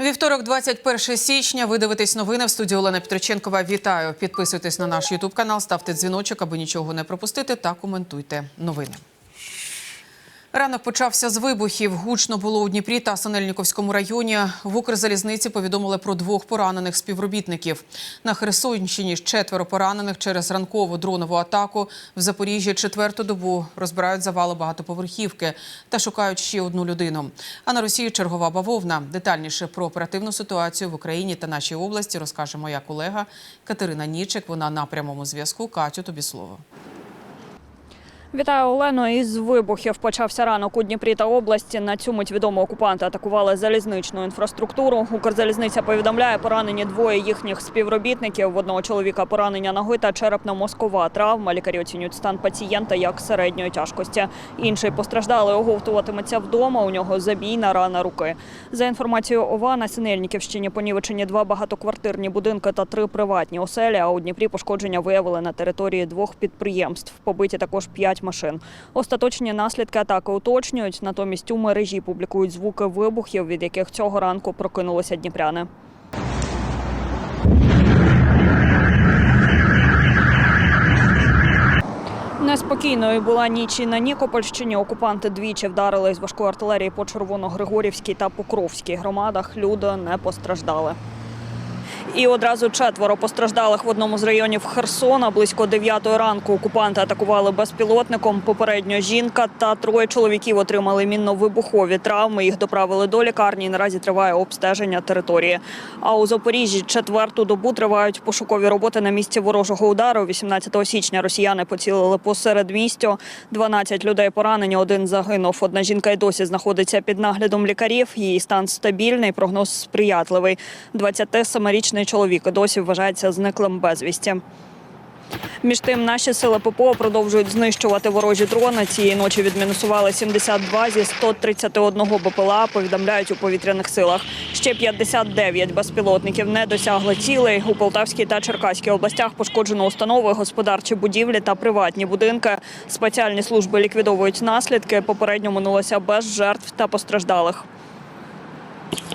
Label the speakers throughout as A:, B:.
A: Вівторок, 21 січня. Ви дивитесь новини в студії Олена Петриченкова. Вітаю! Підписуйтесь на наш Ютуб канал, ставте дзвіночок, аби нічого не пропустити, та коментуйте новини. Ранок почався з вибухів. Гучно було у Дніпрі та Синельніковському районі. В Укрзалізниці повідомили про двох поранених співробітників. На Херсонщині четверо поранених через ранкову дронову атаку. В Запоріжжі четверту добу розбирають завали багатоповерхівки та шукають ще одну людину. А на Росії чергова бавовна. Детальніше про оперативну ситуацію в Україні та нашій області розкаже моя колега Катерина Нічик. Вона на прямому зв'язку. Катю, тобі слово.
B: Вітаю Олено. Із вибухів почався ранок у Дніпрі та області. На цю мить відомо окупанти атакували залізничну інфраструктуру. Укрзалізниця повідомляє поранені двоє їхніх співробітників. В одного чоловіка поранення ноги та черепно-мозкова травма. Лікарі оцінюють стан пацієнта як середньої тяжкості. Інший постраждалий оговтуватиметься вдома. У нього забійна рана руки. За інформацією ОВА на Синельниківщині понівечені два багатоквартирні будинки та три приватні оселі. А у Дніпрі пошкодження виявили на території двох підприємств. Побиті також п'ять машин. Остаточні наслідки атаки уточнюють. Натомість у мережі публікують звуки вибухів, від яких цього ранку прокинулися дніпряни. Неспокійною була ніч і на Нікопольщині. Окупанти двічі вдарили з важкої артилерії по Червоногригорівській та Покровській громадах. Люди не постраждали. І одразу четверо постраждалих в одному з районів Херсона. Близько 9 ранку окупанти атакували безпілотником. Попередньо жінка та троє чоловіків отримали мінно-вибухові травми. Їх доправили до лікарні. і Наразі триває обстеження території. А у Запоріжжі четверту добу тривають пошукові роботи на місці ворожого удару. 18 січня росіяни поцілили посеред містя. 12 людей поранені, один загинув. Одна жінка й досі знаходиться під наглядом лікарів. Її стан стабільний, прогноз сприятливий. 27-річний чоловік досі вважається зниклим безвісті. Між тим, наші сили ППО продовжують знищувати ворожі дрони. Цієї ночі відмінусували 72 зі 131 БПЛА, повідомляють у повітряних силах. Ще 59 безпілотників не досягли цілей. У Полтавській та Черкаській областях пошкоджено установи, господарчі будівлі та приватні будинки. Спеціальні служби ліквідовують наслідки. Попередньо минулося без жертв та постраждалих.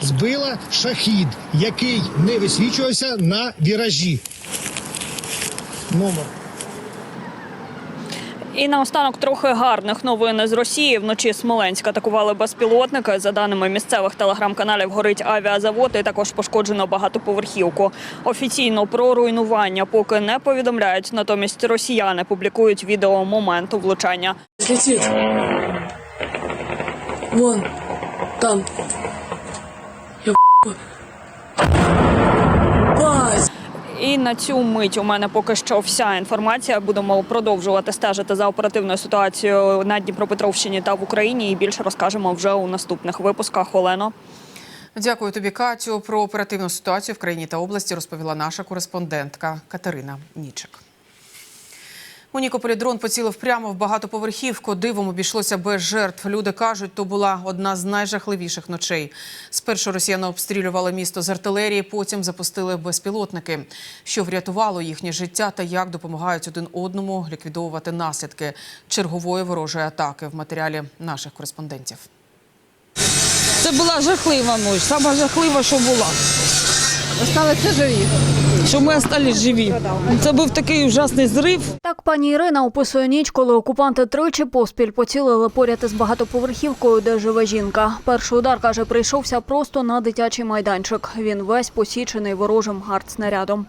C: Збила шахід, який не висвічувався на віражі. Номер.
B: І наостанок трохи гарних новин з Росії. Вночі Смоленськ атакували безпілотники. За даними місцевих телеграм-каналів, горить авіазавод і також пошкоджено багатоповерхівку. Офіційно про руйнування поки не повідомляють. Натомість росіяни публікують відео моменту влучання.
D: Летит. Вон. Там.
B: І на цю мить у мене поки що вся інформація. Будемо продовжувати стежити за оперативною ситуацією на Дніпропетровщині та в Україні. І більше розкажемо вже у наступних випусках. Олено.
A: Дякую тобі, Катю. Про оперативну ситуацію в країні та області розповіла наша кореспондентка Катерина Нічик. У Нікополі дрон поцілив прямо в багатоповерхівку. Дивом обійшлося без жертв. Люди кажуть, то була одна з найжахливіших ночей. Спершу росіяни обстрілювали місто з артилерії, потім запустили безпілотники. Що врятувало їхнє життя та як допомагають один одному ліквідовувати наслідки чергової ворожої атаки в матеріалі наших кореспондентів.
E: Це була жахлива ніч, сама жахлива, що була. Осталися живі. Що ми залишилися живі. Це був такий ужасний зрив.
F: Так пані Ірина описує ніч, коли окупанти тричі поспіль поцілили поряд із багатоповерхівкою, де живе жінка. Перший удар, каже, прийшовся просто на дитячий майданчик. Він весь посічений ворожим артснарядом.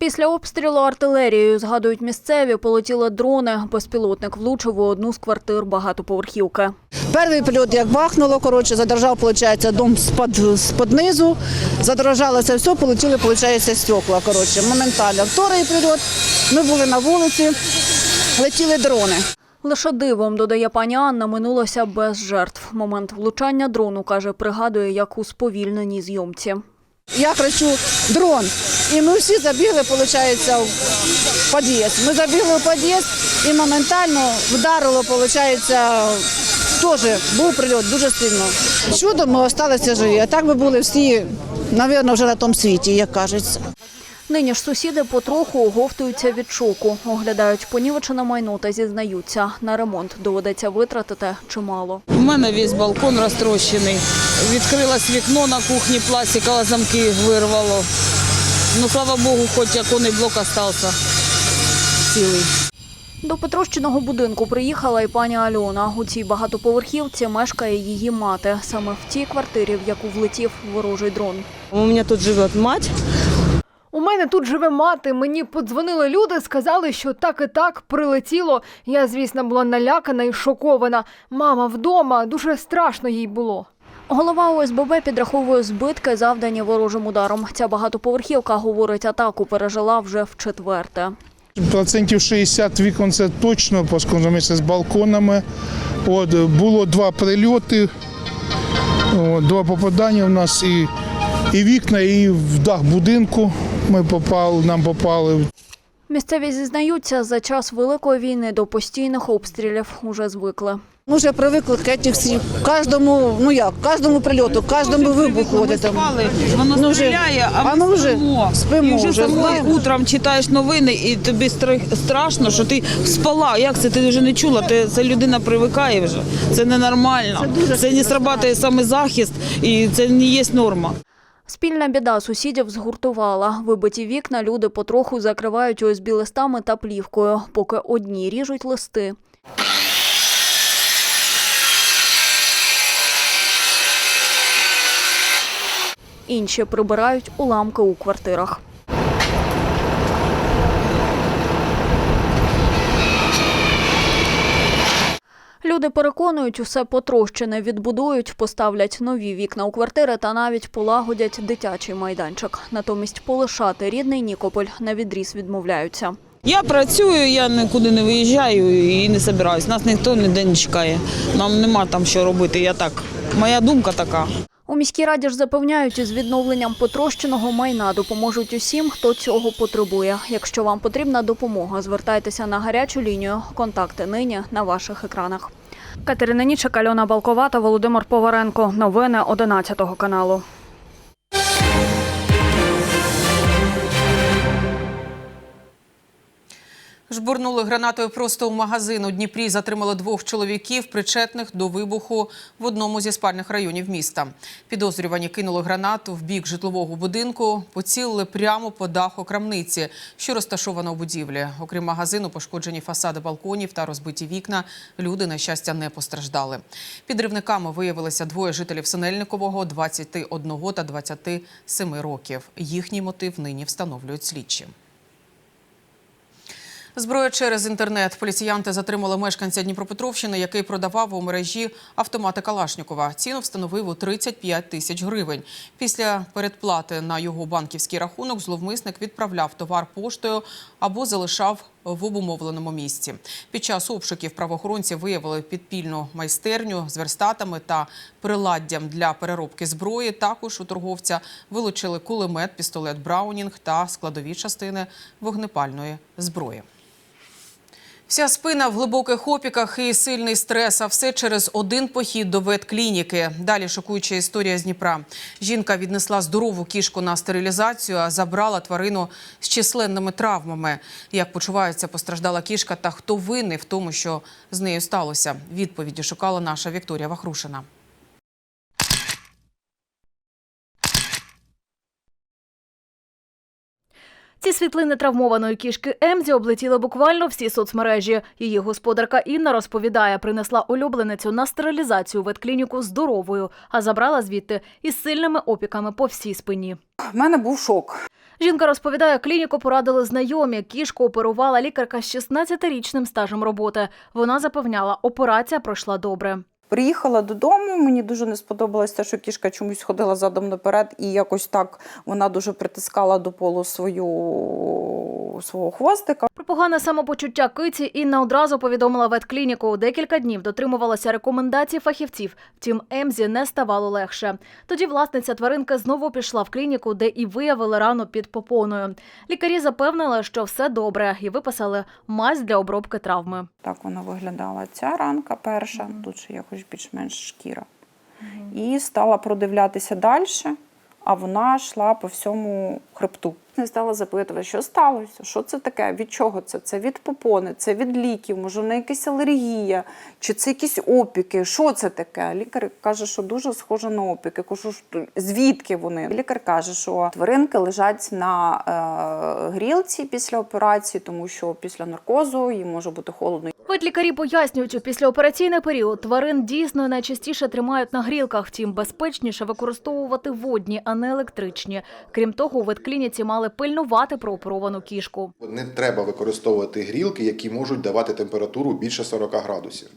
F: Після обстрілу артилерією, згадують місцеві, полетіли дрони. Безпілотник влучив у одну з квартир багатоповерхівки.
G: Перший прильот як бахнуло, коротше, задержав, виходить, дом з-під, з-під низу, задорожалося все, полетіли, виходить, стекла, коротше, моментально. Вторий прильот, ми були на вулиці, летіли дрони.
F: Лише дивом, додає пані Анна, минулося без жертв. Момент влучання дрону, каже, пригадує, як у сповільненій зйомці.
G: Я кричу дрон. І ми всі забігли, виходить, в під'їзд. Ми забігли в під'їзд і моментально вдарило, виходить, теж був прильот дуже сильно. Чудом ми залишилися живі, а так би були всі, мабуть, вже на тому світі, як кажеться.
F: Нині ж сусіди потроху оговтуються від шоку, оглядають понівечене майно та зізнаються, на ремонт доведеться витратити чимало.
E: У мене весь балкон розтрощений. Відкрилось вікно на кухні, пластикові замки вирвало. Ну, слава Богу, хоч оконний блок остався цілий.
F: До Петрощиного будинку приїхала і пані Альона. У цій багатоповерхівці мешкає її мати. Саме в тій квартирі, в яку влетів ворожий дрон.
E: У мене тут живе мать.
H: У мене тут живе мати. Мені подзвонили люди, сказали, що так і так прилетіло. Я, звісно, була налякана і шокована. Мама вдома, дуже страшно їй було.
F: Голова ОСББ підраховує збитки, завдані ворожим ударом. Ця багатоповерхівка, говорить, атаку пережила вже в четверте.
I: Процентів 60 вікон це точно, оскільки з балконами. От, було два прильоти, от, два попадання у нас і, і вікна, і в дах будинку ми попали, нам попали.
F: Місцеві зізнаються, за час Великої війни до постійних обстрілів уже звикли.
G: Ми вже привикли к этих всіх. Кожному, ну як, кожному прильоту, кожному вибуху.
E: Ми спали, воно
G: Ну,
E: стріляє, а
G: а
E: ми
G: ми вже
E: спимо.
G: спимо
E: вже
G: вже,
E: утром читаєш новини, і тобі страшно, що ти спала. Як це ти вже не чула? Ти, це людина привикає вже. Це ненормально. Це, не срабатує саме захист, і це не є норма.
F: Спільна біда сусідів згуртувала. Вибиті вікна люди потроху закривають ОСБ листами та плівкою, поки одні ріжуть листи. Інші прибирають уламки у квартирах. Люди переконують, усе потрощене відбудують, поставлять нові вікна у квартири та навіть полагодять дитячий майданчик. Натомість полишати рідний Нікополь на відріз відмовляються.
E: Я працюю, я нікуди не виїжджаю і не збираюсь. Нас ніхто ніде не чекає. Нам нема там що робити. Я так. Моя думка така.
F: У міській раді ж запевняють, із відновленням потрощеного майна допоможуть усім, хто цього потребує. Якщо вам потрібна допомога, звертайтеся на гарячу лінію. Контакти нині на ваших екранах. Катерина Нічик, Альона Балковата, Володимир Поваренко. Новини 11 каналу.
A: Жбурнули гранатою просто у магазин. У Дніпрі затримали двох чоловіків, причетних до вибуху в одному зі спальних районів міста. Підозрювані кинули гранату в бік житлового будинку, поцілили прямо по даху крамниці, що розташована у будівлі. Окрім магазину, пошкоджені фасади балконів та розбиті вікна. Люди, на щастя, не постраждали. Підривниками виявилися двоє жителів Синельникового – 21 та 27 років. Їхній мотив нині встановлюють слідчі. Зброя через інтернет. Поліціянти затримали мешканця Дніпропетровщини, який продавав у мережі автомати Калашнікова. Ціну встановив у 35 тисяч гривень. Після передплати на його банківський рахунок зловмисник відправляв товар поштою або залишав в обумовленому місці. Під час обшуків правоохоронці виявили підпільну майстерню з верстатами та приладдям для переробки зброї. Також у торговця вилучили кулемет, пістолет Браунінг та складові частини вогнепальної зброї. Вся спина в глибоких опіках і сильний стрес, а все через один похід до ветклініки. Далі шокуюча історія з Дніпра. Жінка віднесла здорову кішку на стерилізацію, а забрала тварину з численними травмами. Як почувається постраждала кішка та хто винний в тому, що з нею сталося? Відповіді шукала наша Вікторія Вахрушина.
H: Ці світлини травмованої кішки Емзі облетіли буквально всі соцмережі. Її господарка Інна розповідає, принесла улюбленицю на стерилізацію ветклініку здоровою, а забрала звідти із сильними опіками по всій спині.
J: В мене був шок.
H: Жінка розповідає, клініку порадили знайомі. Кішку оперувала лікарка з 16-річним стажем роботи. Вона запевняла, операція пройшла добре.
J: Приїхала додому, мені дуже не сподобалось те, що кішка чомусь ходила задом наперед, і якось так вона дуже притискала до полу свою свого хвостика.
H: Про погане самопочуття киці Інна одразу повідомила ветклініку. Декілька днів дотримувалася рекомендацій фахівців. Втім, Емзі не ставало легше. Тоді власниця тваринки знову пішла в клініку, де і виявили рану під попоною. Лікарі запевнили, що все добре, і виписали мазь для обробки травми.
J: Так вона виглядала. Ця ранка перша, тут ще якось більш-менш шкіра. І стала продивлятися далі, а вона йшла по всьому хребту. Не стала запитувати, що сталося, що це таке, від чого це? Це від попони, це від ліків, може, вона якась алергія, чи це якісь опіки. Що це таке? Лікар каже, що дуже схоже на опіки. Кажу, «Що- звідки вони? Лікар каже, що тваринки лежать на е, грілці після операції, тому що після наркозу їм може бути холодно.
H: Ветлікарі пояснюють, у післяопераційний період тварин дійсно найчастіше тримають на грілках, втім безпечніше використовувати водні, а не електричні. Крім того, у ветклініці мали пильнувати прооперовану кішку.
K: Не треба використовувати грілки, які можуть давати температуру більше 40 градусів.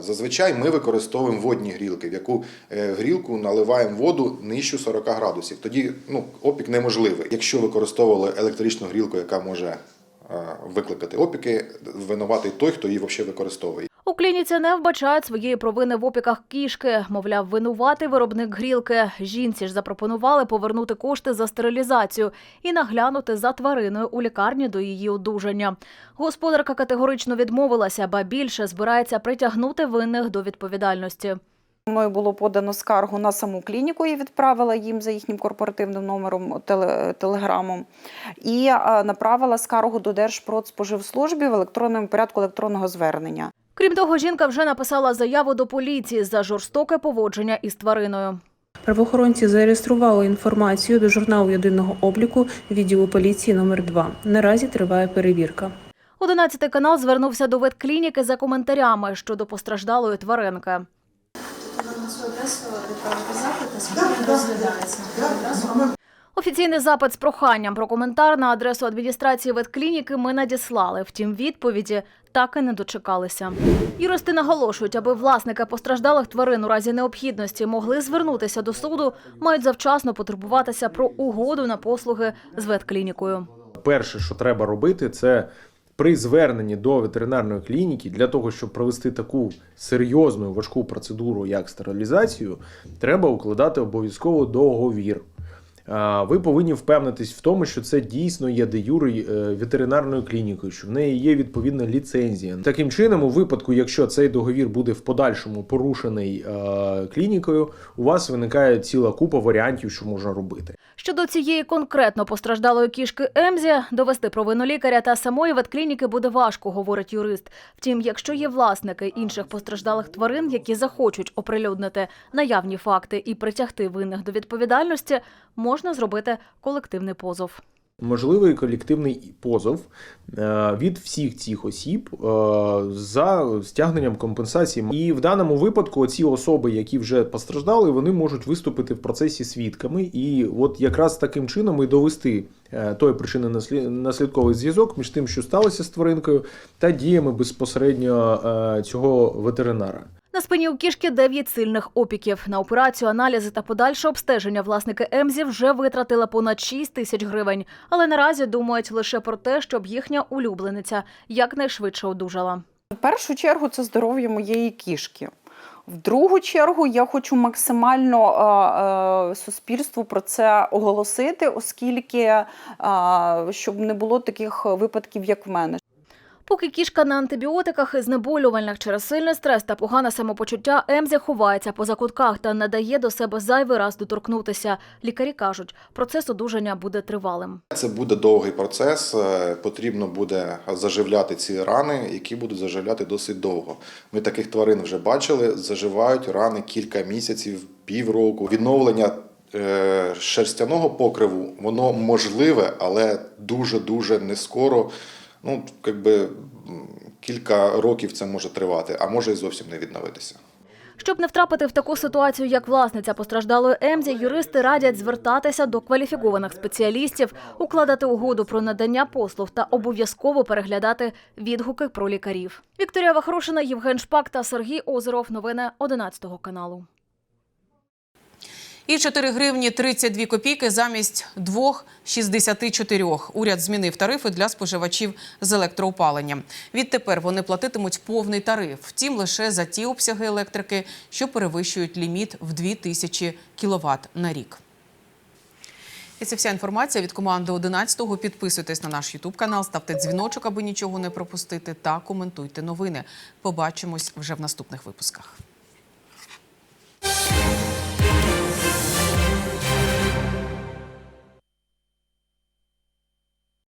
K: Зазвичай ми використовуємо водні грілки, в яку е, грілку наливаємо воду нижче 40 градусів. Тоді ну, опік неможливий. Якщо використовували електричну грілку, яка може е, викликати опіки, винуватий той, хто її взагалі використовує.
H: Клініці не вбачають своєї провини в опіках кішки. Мовляв, винуватий виробник грілки. Жінці ж запропонували повернути кошти за стерилізацію і наглянути за твариною у лікарні до її одужання. Господарка категорично відмовилася, ба більше збирається притягнути винних до відповідальності.
J: Мною було подано скаргу на саму клініку, я відправила їм за їхнім корпоративним номером теле, телеграмом. І направила скаргу до Держпродспоживслужби в електронному порядку електронного звернення.
H: Крім того, жінка вже написала заяву до поліції за жорстоке поводження із твариною.
L: Правоохоронці зареєстрували інформацію до журналу єдиного обліку відділу поліції номер 2 Наразі триває перевірка.
H: Одинадцятий канал звернувся до ветклініки за коментарями щодо постраждалої тваринки. Офіційний запит з проханням про коментар на адресу адміністрації ветклініки ми надіслали. Втім, відповіді так і не дочекалися. Юристи наголошують, аби власники постраждалих тварин у разі необхідності могли звернутися до суду, мають завчасно потурбуватися про угоду на послуги з ветклінікою.
M: перше, що треба робити, це при зверненні до ветеринарної клініки для того, щоб провести таку серйозну важку процедуру, як стерилізацію, треба укладати обов'язково договір. Ви повинні впевнитись в тому, що це дійсно є де юри е, ветеринарною клінікою, що в неї є відповідна ліцензія. Таким чином, у випадку, якщо цей договір буде в подальшому порушений е, клінікою, у вас виникає ціла купа варіантів, що можна робити.
H: Щодо цієї конкретно постраждалої кішки Емзі, довести провину лікаря та самої ветклініки буде важко, говорить юрист. Втім, якщо є власники інших постраждалих тварин, які захочуть оприлюднити наявні факти і притягти винних до відповідальності, можна зробити колективний позов.
M: можливий колективний позов е, від всіх цих осіб е, за стягненням компенсації. І в даному випадку ці особи, які вже постраждали, вони можуть виступити в процесі свідками, і от якраз таким чином і довести е, той причинно наслідковий зв'язок між тим, що сталося з тваринкою, та діями безпосередньо цього ветеринара.
H: На спині у кішки 9 сильних опіків. На операцію, аналізи та подальше обстеження власники Емзі вже витратили понад 6 тисяч гривень. Але наразі думають лише про те, щоб їхня улюблениця якнайшвидше одужала.
J: В першу чергу це здоров'я моєї кішки. В другу чергу я хочу максимально суспільству про це оголосити, оскільки щоб не було таких випадків, як в мене.
H: Поки кішка на антибіотиках і знеболювальних через сильний стрес та погане самопочуття, Емзі ховається по закутках та не дає до себе зайвий раз доторкнутися. Лікарі кажуть, процес одужання буде тривалим.
K: Це буде довгий процес. е, Потрібно буде заживляти ці рани, які будуть заживляти досить довго. Ми таких тварин вже бачили. Заживають рани кілька місяців, півроку. Відновлення е, шерстяного покриву воно можливе, але дуже дуже не скоро. Ну, якби кілька років це може тривати, а може і зовсім не відновитися.
H: Щоб не втрапити в таку ситуацію, як власниця постраждалої Емзі, юристи радять звертатися до кваліфікованих спеціалістів, укладати угоду про надання послуг та обов'язково переглядати відгуки про лікарів. Вікторія Вахрушина, Євген Шпак та Сергій Озеров. Новини 11 каналу.
A: І 4 гривні 32 копійки замість 2,64. Уряд змінив тарифи для споживачів з електроопаленням. Відтепер вони платитимуть повний тариф. Втім, лише за ті обсяги електрики, що перевищують ліміт в 2000 кВт на рік. І це вся інформація від команди 11-го. Підписуйтесь на наш Ютуб канал, ставте дзвіночок, аби нічого не пропустити, та коментуйте новини. Побачимось вже в наступних випусках.